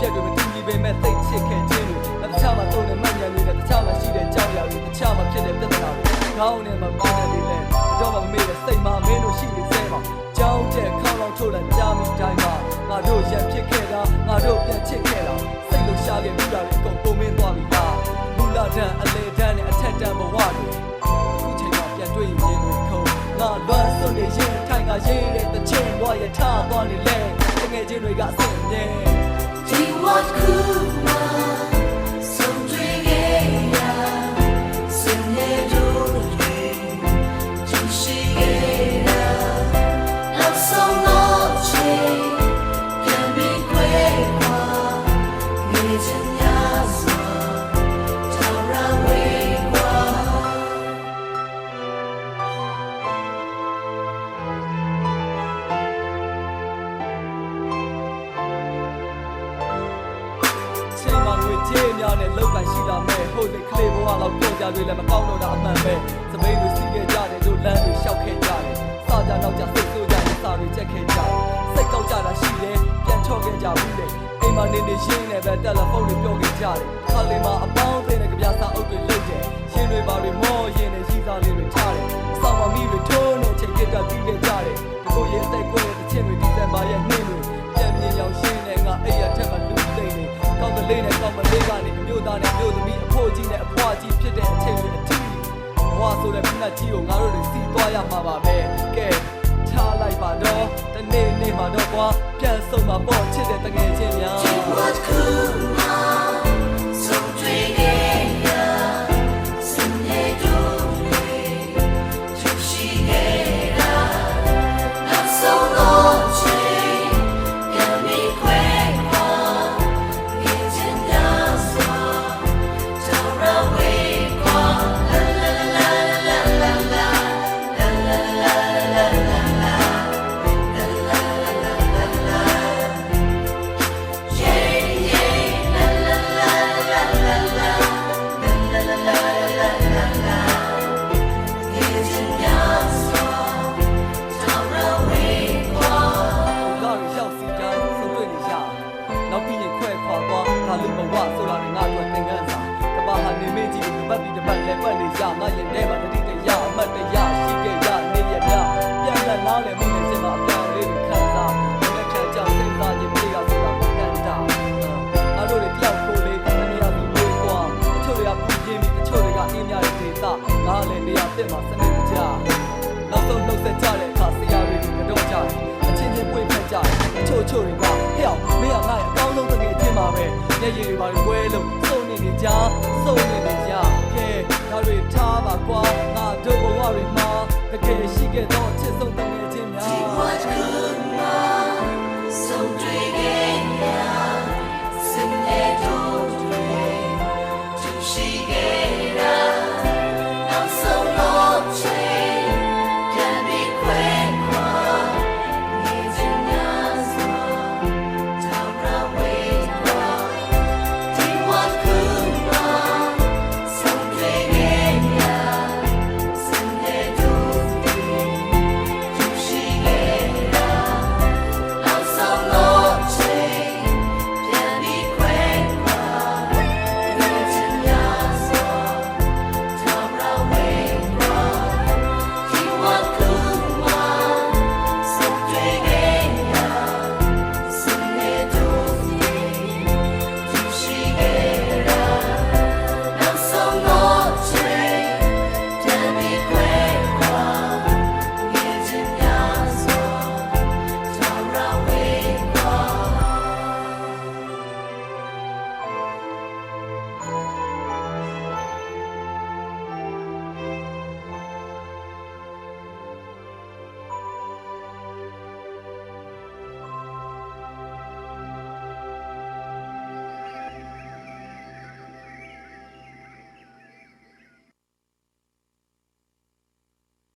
ပြက်တွေမတူညီပေမဲ့သိချစ်ခဲ့ခြင်းတွေတခြားမှာတုံးနေမှတ်ဉာဏ်တွေနဲ့တခြားမှာရှိတဲ့ကြောက်ရတွေတခြားမှာဖြစ်တဲ့ပြဿနာတွေခေါင်းနဲ့မပေါင်းတဲ့တွေလဲတော့မမေ့တဲ့စိတ်မှာမင်းတို့ရှိနေသေးမှာကြောင်းတဲ့ခေါင်းလောင်ထိုးတဲ့ကြားမိတိုင်းမှာငါတို့ရံဖြစ်ခဲ့တာငါတို့ပြန်ချစ်ခဲ့တာစိတ်လုံးရှားခဲ့ပြီးတာတွေအကုန်ပုံမင်းသွားပြီလားမူလာတန်အလေတန်နဲ့အထက်တန်ဘဝတွေအခုချိန်မှာပြန်တွေ့ရင်ရင်တွေခုံငါလွမ်းစွန်နေရင်ထိုင်ကရေးတဲ့တချင်းဘဝရထားသွားနေလဲတငယ်ချင်းတွေကအဆင်မြဲ ချိန်မှာငွေကြေးများနဲ့လောက်ကန်ရှိလာမဲ့ဟိုစိတ်ကလေးဘဝလောက်ပြောကြတွေလည်းမကောင်းတော့တာအမှန်ပဲစပိန်တွေစီးခဲ့ကြတယ်တို့လမ်းတွေရှောက်ခဲ့ကြတယ်စာကြနောက်ကြစိတ်ဆိုးကြရင်စာတွေချက်ခဲ့ကြတယ်စိတ်ကောက်ကြတာရှိတယ်ပြန်ချော့ခဲ့ကြဘူးလေအိမ်မှာနေနေရှင်းနေပဲတယ်လီဖုန်းတွေပြောခဲ့ကြတယ်ခါလေးမှာအပေါင်းအသင်းနဲ့ကြ တော့တနေ့နေ့မှာတော့ကွာပြန်ဆုံးမှာပေါ့ချစ်တဲ့တငယ်ချင်းများ ငါလည်းနေရာတက်မှာစနေကြနောက်ဆုံးနှုတ်ဆက်ကြတဲ့အခါဆရာတွေကတော့ကြတယ်အချင်းချင်းပွင့်ဖက်ကြတယ်အချို့ချို့တွေကဟဲ့အောင်မင်းကငါ့ရဲ့အကောင်းဆုံးတကယ်ချင်းပါပဲမျက်ရည်တွေပါလေဝဲလို့စုံနေနေကြစုံနေနေကြကဲဒါတွေထားပါကွာငါတို့ဘဝတွေမှာတကယ်ရှိခဲ့သောအချစ်ဆုံးတကယ်ချင်းများ What could my some drinking now စနေတော့ she gave.